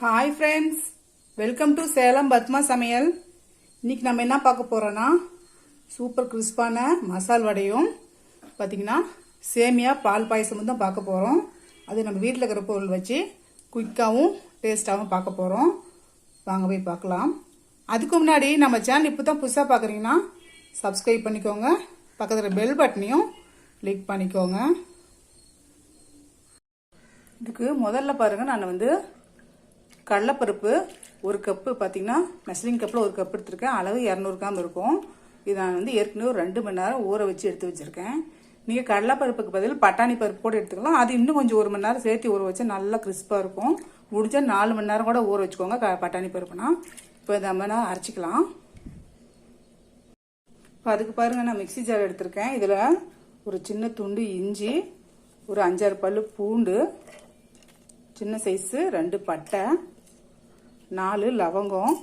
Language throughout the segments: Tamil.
Hi friends welcome to Salem Padma சமையல் இன்னைக்கு நம்ம என்ன பார்க்க போகிறோன்னா சூப்பர் கிறிஸ்பான மசால் வடையும் பார்த்தீங்கன்னா சேமியா பால் பாயசமும் தான் பார்க்க போகிறோம் அது நம்ம வீட்டில் இருக்கிற பொருள் வச்சு குயிக்காகவும் டேஸ்ட்டாகவும் பார்க்க போகிறோம் வாங்க போய் பார்க்கலாம். அதுக்கு முன்னாடி நம்ம சேனல் இப்போ தான் புதுசாக பார்க்குறீங்கன்னா சப்ஸ்கிரைப் பண்ணிக்கோங்க. பக்கத்தில் பெல் பட்டனையும் கிளிக் பண்ணிக்கோங்க. இதுக்கு முதல்ல பாருங்கள் நான் வந்து கடலைப்பருப்பு ஒரு கப்பு பார்த்தீங்கன்னா மெஷரிங் கப்பில் ஒரு கப் எடுத்திருக்கேன். அளவு இரநூறு கிராம் இருக்கும். இது நான் வந்து ஏற்கனவே ஒரு ரெண்டு மணி நேரம் ஊற வச்சு எடுத்து வச்சுருக்கேன். நீங்கள் கடலைப்பருப்புக்கு பதில் பட்டாணி பருப்பு கூட எடுத்துக்கலாம். அது இன்னும் கொஞ்சம் ஒரு மணி நேரம் சேர்த்து ஊற வச்சா நல்லா கிறிஸ்பாக இருக்கும். முடிஞ்சால் நாலு மணி நேரம் கூட ஊற வச்சுக்கோங்க க- பட்டாணி பருப்புனா. இப்போ இதை நம்ம நான் அரைச்சிக்கலாம். இப்போ அதுக்கு பாருங்க நான் மிக்ஸி ஜார் எடுத்திருக்கேன். இதில் ஒரு சின்ன துண்டு இஞ்சி ஒரு அஞ்சாறு பல்லு பூண்டு சின்ன சைஸு ரெண்டு பட்டை நாலு லவங்கம்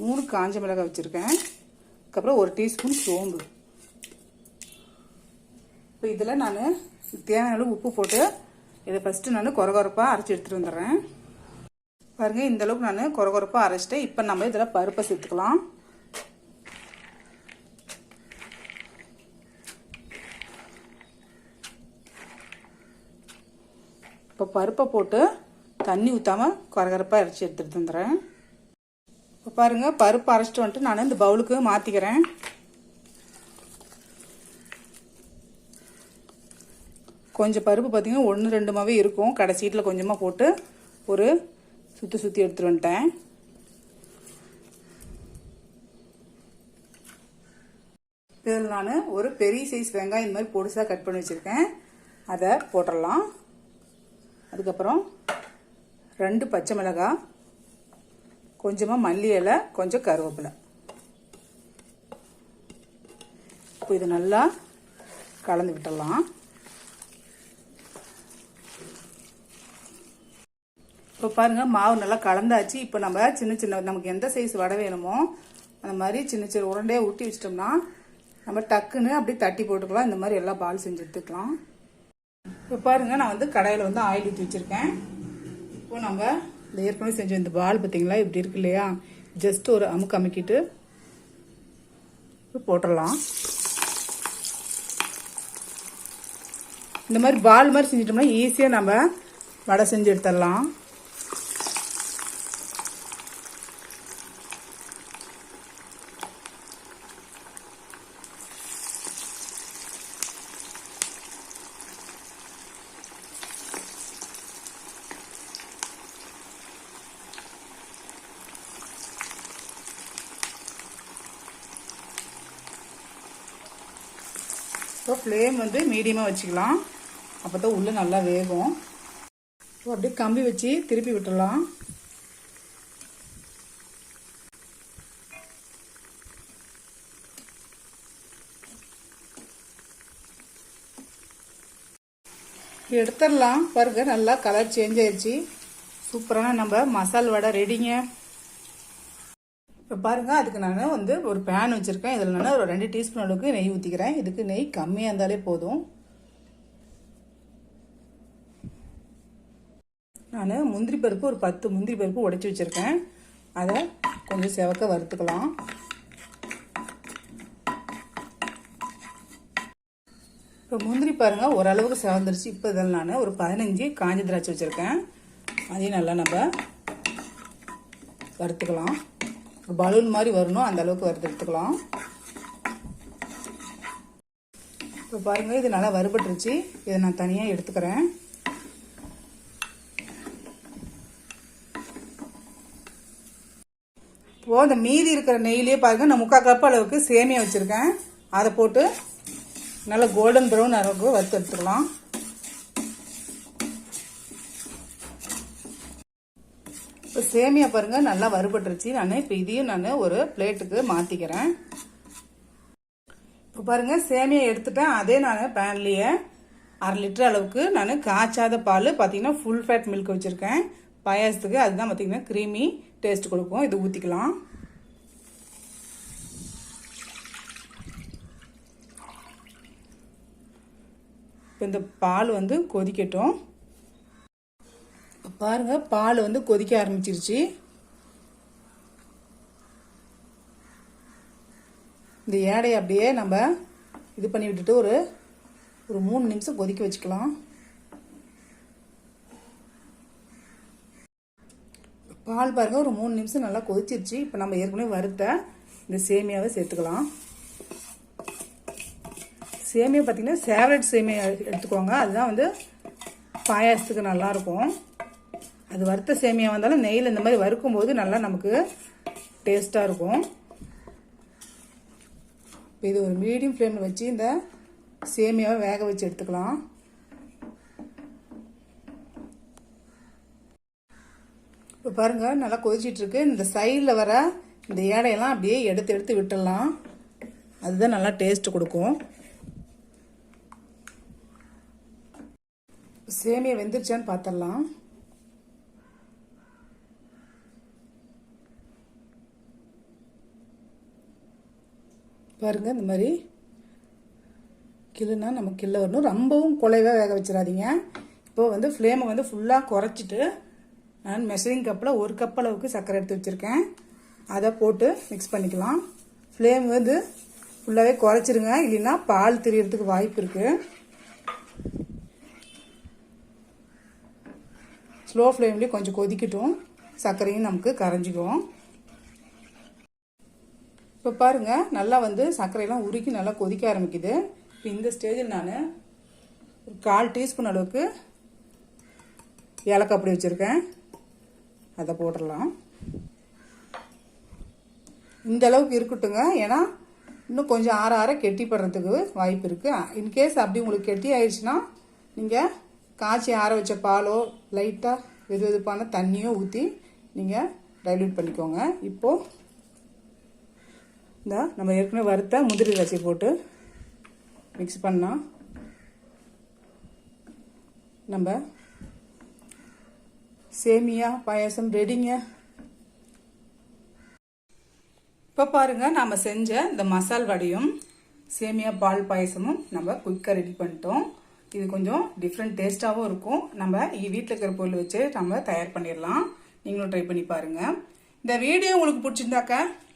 மூணு காஞ்ச மிளகாய் வச்சுருக்கேன். அதுக்கப்புறம் ஒரு டீஸ்பூன் சோம்பு. இப்போ இதில் நான் தேவையான அளவு உப்பு போட்டு இதை ஃபஸ்ட்டு நான் கொரகொரப்பாக அரைச்சி எடுத்துகிட்டு வந்துடுறேன். பாருங்கள் இந்த அளவுக்கு நான் கொரகொரப்பாக அரைச்சிட்டேன். இப்போ நம்ம இதில் பருப்பை சேர்த்துக்கலாம். இப்போ பருப்பை போட்டு தண்ணி ஊற்றாமல் கரகரப்பாக அரைச்சி எடுத்துகிட்டு வந்துடுறேன். இப்போ பாருங்கள் பருப்பு அரைச்சிட்டு வந்துட்டு நான் இந்த பவுலுக்கு மாற்றிக்கிறேன் கொஞ்சம் பருப்பு பார்த்தீங்கன்னா ஒன்று ரெண்டுமாவே இருக்கும். கடைசீட்டில் கொஞ்சமாக போட்டு ஒரு சுற்றி சுற்றி எடுத்துகிட்டு வந்துட்டேன். இதில் நான் ஒரு பெரிய சைஸ் வெங்காயம் இந்த மாதிரி பொடிசாக கட் பண்ணி வச்சுருக்கேன். அதை போட்டுடலாம். அதுக்கப்புறம் ரெண்டு பச்சை மிளகாய் கொஞ்சமாக மல்லி இலை கொஞ்சம் கருவேப்பிலை. இப்போ இது நல்லா கலந்து விட்டுடலாம். இப்போ பாருங்க மாவு நல்லா கலந்தாச்சு. இப்போ நம்ம சின்ன சின்ன நமக்கு எந்த சைஸ் வடை வேணுமோ அந்த மாதிரி சின்ன சின்ன உருண்டையாக ஊட்டி வச்சிட்டோம்னா நம்ம டக்குன்னு அப்படியே தட்டி போட்டுக்கலாம். இந்த மாதிரி எல்லா பால் செஞ்சு எடுத்துக்கலாம். இப்போ பாருங்க நான் வந்து கடையில் வந்து ஆயில் ஊற்றி வச்சுருக்கேன். இப்போ நம்ம இந்த ஏற்கனவே செஞ்ச இந்த பால் பார்த்தீங்களா இப்படி இருக்கு இல்லையா? ஜஸ்ட் ஒரு அமுக்கு அமுக்கிட்டு போட்டுடலாம். இந்த மாதிரி பால் மாதிரி செஞ்சிட்டோம்னா ஈஸியாக நம்ம வடை செஞ்சு எடுத்துடலாம். ஸோ ஃப்ளேம் வந்து மீடியமாக வச்சுக்கலாம். அப்போ தான் உள்ளே நல்லா வேகும். ஸோ அப்படியே கம்பி வச்சு திருப்பி விட்டுடலாம். எடுத்துடலாம். பாருங்க நல்லா கலர் சேஞ்ச் ஆயிடுச்சு சூப்பரான நம்ம மசால் வடை ரெடிங்க இப்போ பாருங்கள் அதுக்கு நான் வந்து ஒரு பேன் வச்சுருக்கேன். இதில் நான் ஒரு ரெண்டு டீஸ்பூன் அளவுக்கு நெய் ஊற்றிக்கிறேன் இதுக்கு நெய் கம்மியாக இருந்தாலே போதும். நான் முந்திரி பருப்பு ஒரு பத்து முந்திரி பருப்பு உடைச்சி வச்சுருக்கேன். அதை கொஞ்சம் செவக்க வறுத்துக்கலாம். இப்போ முந்திரி பாருங்கள் ஓரளவுக்கு செவந்துருச்சு. இப்போ இதில் நான் ஒரு பதினஞ்சு காஞ்ச திராட்சை வச்சுருக்கேன். அதையும் நல்லா நம்ம வறுத்துக்கலாம். பலூன் மாதிரி வரணும் அந்த அளவுக்கு வறுத்து எடுத்துக்கலாம். இப்போ பாருங்க இது நல்லா வறுபட்டுருச்சு. இதை நான் தனியாக எடுத்துக்கிறேன். இப்போ அந்த மீதி இருக்கிற நெய்லேயே பாருங்க நான் முக்கால் கப் அளவுக்கு சேமியா வச்சுருக்கேன். அதை போட்டு நல்லா கோல்டன் ப்ரௌன் அளவுக்கு வறுத்து எடுத்துக்கலாம். இப்போ சேமியா பாருங்க நல்லா வறுபட்டுருச்சு. நான் இப்போ இதையும் நான் ஒரு பிளேட்டுக்கு மாற்றிக்கிறேன் இப்போ பாருங்க சேமியா எடுத்துட்டேன். அதே நான் பேன்லேயே அரை லிட்டர் அளவுக்கு நான் காய்ச்சாத பால் பார்த்தீங்கன்னா ஃபுல் ஃபேட் மில்க் வச்சுருக்கேன். பாயாசத்துக்கு அதுதான் பார்த்தீங்கன்னா க்ரீமி டேஸ்ட் கொடுக்கும். இது ஊற்றிக்கலாம் இப்போ இந்த பால் வந்து கொதிக்கட்டும். பாருங்க பால் வந்து கொதிக்க ஆரம்பிச்சிருச்சு. இந்த ஏடையை அப்படியே நம்ம இது பண்ணி விட்டுட்டு ஒரு ஒரு மூணு நிமிஷம் கொதிக்க வச்சுக்கலாம். பால் பாருங்க ஒரு மூணு நிமிஷம் நல்லா கொதிச்சிருச்சு. இப்போ நம்ம ஏற்கனவே வறுத்த இந்த சேமியாவை சேர்த்துக்கலாம். சேமியா பார்த்தீங்கன்னா சேவரட் சேமியா எடுத்துக்கோங்க. அதுதான் வந்து பாயாசத்துக்கு நல்லாயிருக்கும். அது வறுத்த சேமியா வந்தாலும் நெய்யில் இந்த மாதிரி வறுக்கும் போது நல்லா நமக்கு டேஸ்ட்டாக இருக்கும். இப்போ இது ஒரு மீடியம் ஃப்ளேமில் வச்சு இந்த சேமியாவை வேக வச்சு எடுத்துக்கலாம். இப்போ பாருங்கள் நல்லா கொதிச்சிட்ருக்கு இந்த சைடில் வர இந்த ஏடையெல்லாம் அப்படியே எடுத்து எடுத்து விட்டுடலாம். அதுதான் நல்லா டேஸ்ட் கொடுக்கும். சேமியா வெந்துருச்சான்னு பார்த்துடலாம் பாருங்க இந்த மாதிரி கிள்ளுனா நம்ம கிள்ள வரணும். ரொம்பவும் குலைவாக வேக வச்சிடாதீங்க. இப்போ வந்து ஃப்ளேமை வந்து ஃபுல்லாக குறைச்சிட்டு நான் மெஷரிங் கப்பில் ஒரு கப் அளவுக்கு சர்க்கரை எடுத்து வச்சுருக்கேன். அதை போட்டு மிக்ஸ் பண்ணிக்கலாம். ஃப்ளேம் வந்து ஃபுல்லாகவே குறைச்சிருங்க. இல்லைன்னா பால் தெரியறதுக்கு வாய்ப்பு இருக்குது ஸ்லோ ஃப்ளேம்லேயே கொஞ்சம் கொதிக்கட்டும். சர்க்கரையும் நமக்கு கரைஞ்சிக்கும் இப்போ பாருங்கள் நல்லா வந்து சர்க்கரையெல்லாம் உருக்கி நல்லா கொதிக்க ஆரம்பிக்குது. இப்போ இந்த ஸ்டேஜில் நான் ஒரு கால் டீஸ்பூன் அளவுக்கு ஏலக்காய் அப்படி வச்சுருக்கேன். அதை போட்டுடலாம் இந்த அளவுக்கு இருக்கட்டுங்க ஏன்னா இன்னும் கொஞ்சம் ஆற ஆற கெட்டிப்படுறதுக்கு வாய்ப்பு இருக்குது இன்கேஸ் அப்படி உங்களுக்கு கெட்டி ஆயிடுச்சுன்னா நீங்கள் காய்ச்சி ஆற வச்ச பாலோ லைட்டாக வெது வெதுப்பான தண்ணியோ ஊற்றி நீங்கள் டைல்யூட் பண்ணிக்கோங்க. இப்போது இந்த நம்ம ஏற்கனவே வறுத்த முந்திரி ரசி போட்டு மிக்ஸ் பண்ணால் நம்ம சேமியா பாயாசம் ரெடிங்க இப்போ பாருங்க நாம் செஞ்ச இந்த மசால் வடையும் சேமியா பால் பாயசமும் நம்ம குயிக்காக ரெடி பண்ணிட்டோம். இது கொஞ்சம் டிஃப்ரெண்ட் டேஸ்ட்டாகவும் இருக்கும். நம்ம வீட்டில் இருக்கிற பொருள் வச்சு நம்ம தயார் பண்ணிடலாம். நீங்களும் ட்ரை பண்ணி பாருங்கள் இந்த வீடியோ உங்களுக்கு பிடிச்சிருந்தாக்கா